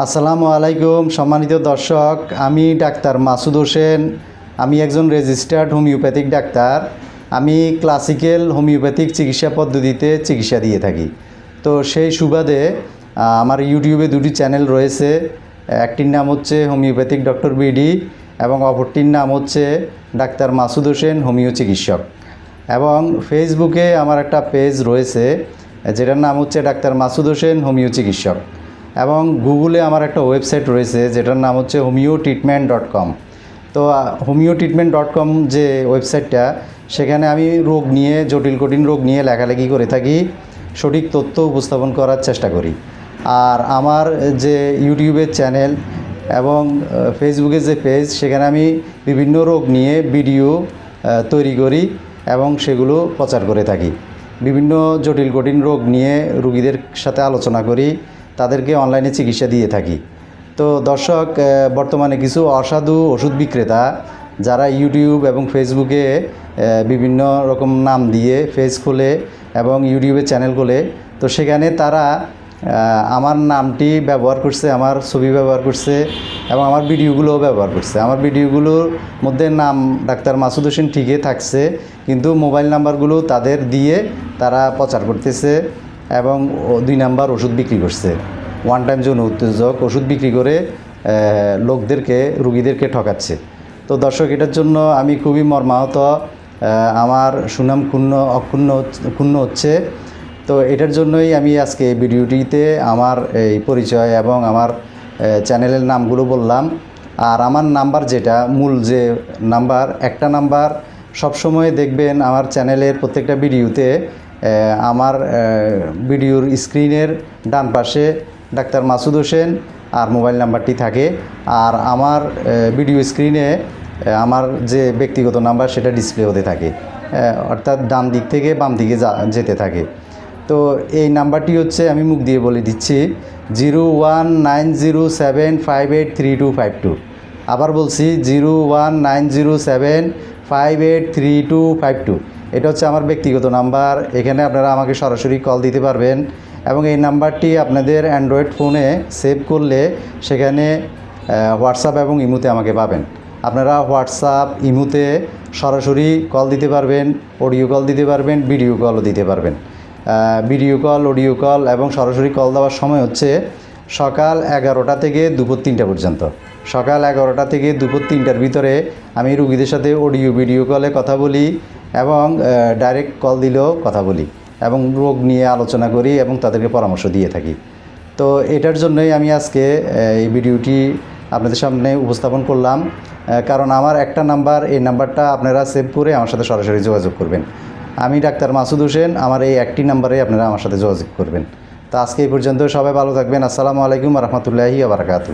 আসসালামু আলাইকুম, সম্মানিত দর্শক। আমি ডাক্তার মাসুদ হোসেন। আমি একজন রেজিস্টার্ড হোমিওপ্যাথিক ডাক্তার। আমি ক্লাসিক্যাল হোমিওপ্যাথিক চিকিৎসা পদ্ধতিতে চিকিৎসা দিয়ে থাকি। তো সেই সুবাদে আমার ইউটিউবে দুটি চ্যানেল রয়েছে। একটির নাম হচ্ছে হোমিওপ্যাথিক ডক্টর বিডি এবং অপরটির নাম হচ্ছে ডাক্তার মাসুদ হোসেন, হোমিও চিকিৎসক। এবং ফেসবুকে আমার একটা পেজ রয়েছে, যেটার নাম হচ্ছে ডাক্তার মাসুদ হোসেন, হোমিও চিকিৎসক। এবং গুগলে আমার একটা ওয়েবসাইট রয়েছে যেটার নাম হচ্ছে হোমিও ট্রিটমেন্ট ডট কম তো হোমিও ট্রিটমেন্ট ডট কম যে ওয়েবসাইটটা সেখানে আমি রোগ নিয়ে জটিল কঠিন রোগ নিয়ে লেখালেখি করে থাকি সঠিক তথ্য উপস্থাপন করার চেষ্টা করি। আর আমার যে ইউটিউবের চ্যানেল এবং আহ, ফেসবুকে যে পেজ সেখানে আমি বিভিন্ন রোগ নিয়ে ভিডিও তৈরি করি এবং সেগুলো প্রচার করে থাকি। বিভিন্ন জটিল কঠিন রোগ নিয়ে রুগীদের সাথে আলোচনা করি তাদেরকে অনলাইনে চিকিৎসা দিয়ে থাকি। তো দর্শক বর্তমানে কিছু অসাধু ওষুধ বিক্রেতা যারা ইউটিউব এবং ফেসবুকে বিভিন্ন রকম নাম দিয়ে পেজ খোলে এবং ইউটিউবে চ্যানেল খোলে, তো সেখানে তারা আমার নামটি ব্যবহার করছে, আমার ছবি ব্যবহার করছে এবং আমার ভিডিওগুলোও ব্যবহার করছে। আমার ভিডিওগুলোর মধ্যে নাম ডাক্তার মাসুদ হোসেন ঠিকই থাকছে, কিন্তু মোবাইল নাম্বারগুলো তাদের দিয়ে তারা প্রচার করতেছে। এবং দুই নাম্বার ওষুধ বিক্রি করছে। ওয়ান টাইম যৌন উত্তেজক ওষুধ বিক্রি করে লোকদেরকে, রুগীদেরকে ঠকাচ্ছে। তো দর্শক, এটার জন্য আমি খুবই মর্মাহত আমার সুনাম ক্ষুণ্ণ, অক্ষুণ্ণ ক্ষুণ্ণ হচ্ছে। তো এটার জন্যই আমি আজকে এই ভিডিওটিতে আমার এই পরিচয় এবং আমার চ্যানেলের নামগুলো বললাম। আর আমার নাম্বার যেটা, মূল যে নাম্বার, একটা নাম্বার, সবসময় দেখবেন আমার চ্যানেলের প্রত্যেকটা ভিডিওতে আমার ভিডিওর স্ক্রিনের ডান পাশে ডাক্তার মাসুদ হোসেন আর মোবাইল নাম্বারটি থাকে। আর আমার ভিডিও স্ক্রিনে আমার যে ব্যক্তিগত নাম্বার সেটা ডিসপ্লে হতে থাকে। অর্থাৎ ডান দিক থেকে বাম দিকে যেতে থাকে। তো এই নাম্বারটি হচ্ছে, আমি মুখ দিয়ে বলে দিচ্ছি, zero one nine zero seven five eight three two five two. আবার বলছি, zero one nine zero seven five eight three two five two. এটা হচ্ছে আমার ব্যক্তিগত নাম্বার। এখানে আপনারা আমাকে সরাসরি কল দিতে পারবেন এবং এই নাম্বারটি আপনাদের অ্যান্ড্রয়েড ফোনে সেভ করলে সেখানে হোয়াটসঅ্যাপ এবং ইমুতে আমাকে পাবেন। আপনারা হোয়াটসঅ্যাপ ইমুতে সরাসরি কল দিতে পারবেন অডিও কল দিতে পারবেন ভিডিও কলও দিতে পারবেন। ভিডিও কল অডিও কল এবং সরাসরি কল দেওয়ার সময় হচ্ছে সকাল এগারোটা থেকে দুপুর তিনটা পর্যন্ত। সকাল এগারোটা থেকে দুপুর তিনটার ভিতরে আমি রুগীদের সাথে অডিও ভিডিও কলে কথা বলি। এবং ডাইরেক্ট কল দিলেও কথা বলি এবং রোগ নিয়ে আলোচনা করি এবং তাদেরকে পরামর্শ দিয়ে থাকি। তো এটার জন্যই আমি আজকে এই ভিডিওটি আপনাদের সামনে উপস্থাপন করলাম কারণ আমার একটা নাম্বার, এই নাম্বারটা আপনারা সেভ করে আমার সাথে সরাসরি যোগাযোগ করবেন। আমি ডাক্তার মাসুদ হোসেন, আমার এই একটি নাম্বারে আপনারা আমার সাথে যোগাযোগ করবেন। তো আজকে এই পর্যন্ত সবাই ভালো থাকবেন। আসসালামু আলাইকুম রহমতুল্লাহি আবরাকাতু